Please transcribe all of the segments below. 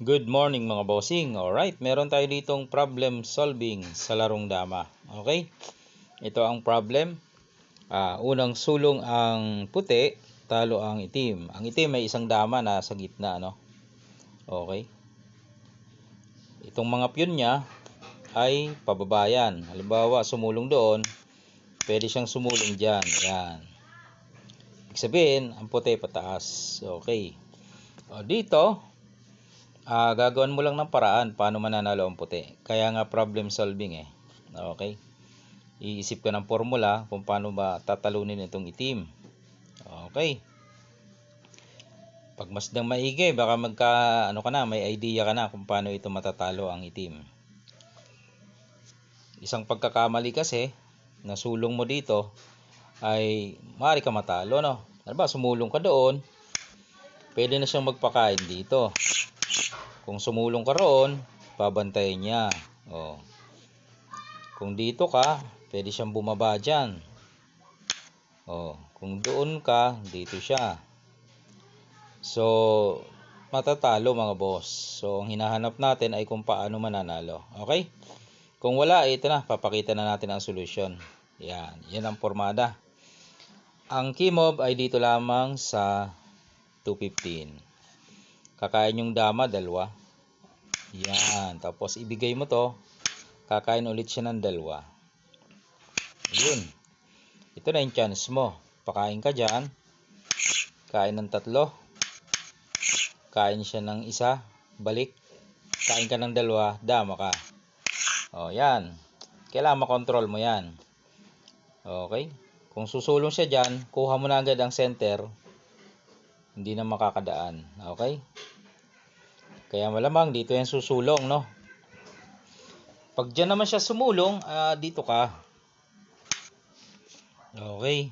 Good morning mga bossing. Alright, meron tayo ditong problem solving sa larong dama. Okay? Ito ang problem. Ah, unang sulong ang puti, talo ang itim. Ang itim may isang dama na sa gitna, no? Okay? Itong mga piyon niya ay pababayan. Halimbawa, sumulong doon, pwede siyang sumulong dyan. Yan. Ibig sabihin, ang puti pataas. Okay. O, dito, ah gagawin mo lang ng paraan paano mananalo ang puti. Kaya nga problem solving eh. Okay? Iisip ka ng formula kung paano ba tatalunin itong itim. Okay. Pag masdang maigi, baka magka ano ka na, may idea ka na kung paano ito matatalo ang itim. Isang pagkakamali kasi, nasulong mo dito, ay maaari ka matalo, no? Ano ba, sumulong ka doon, pwede na siyang magpakain dito. Kung sumulong ka roon, babantayan niya. Oh. Kung dito ka, pwede siyang bumaba dyan. Oh. Kung doon ka, dito siya. So, matatalo mga boss. So, ang hinahanap natin ay kung paano mananalo. Okay? Kung wala, ito na. Papakita na natin ang solusyon. Yan. Yan ang formada. Ang key mob ay dito lamang sa 215. Kakain yung dama, dalawa. Yan. Tapos, ibigay mo to. Kakain ulit siya ng dalawa. Yun. Ito na yung chance mo. Pakain ka dyan. Kain ng tatlo. Kain siya ng isa. Balik. Kain ka ng dalawa. Dama ka. O, yan. Kailangan makontrol mo yan. Okay? Kung susulong siya dyan, kuha mo na agad ang center. Hindi na makakadaan. Okay? Kaya malamang dito yan susulong, no? Pag dyan naman siya sumulong, ah, dito ka. Okay.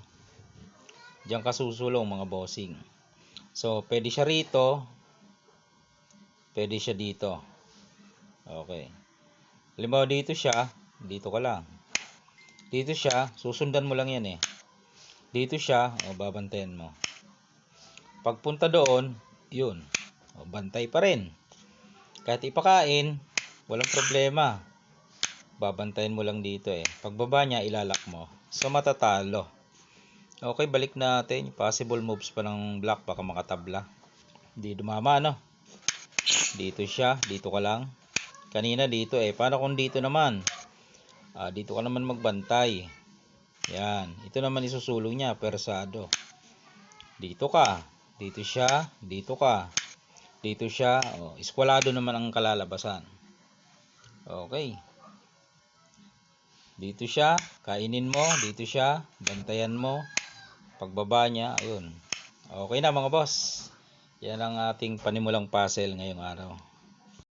Diyan ka susulong, mga bossing. So, pwede siya rito. Pwede siya dito. Okay. Halimbawa dito siya, dito ka lang. Dito siya, susundan mo lang yan eh. Dito siya, o babantayan mo. Pagpunta doon, yun. O, bantay pa rin. Kahit ipakain, walang problema. Babantayan mo lang dito eh. Pagbaba niya, ilalak mo. So, matatalo. Okay, balik natin. Possible moves pa ng black, baka makatabla. Hindi dumama, no? Dito siya, dito ka lang. Kanina dito eh. Paano kung dito naman? Ah, dito ka naman magbantay. Yan. Ito naman isusulong niya, persado. Dito ka. Dito siya. Dito ka. Dito siya. Oh, iskwalado naman ang kalalabasan. Okay. Dito siya. Kainin mo. Dito siya. Bantayan mo. Pagbaba niya. Ayun. Okay na mga boss. Yan ang ating panimulang puzzle ngayong araw.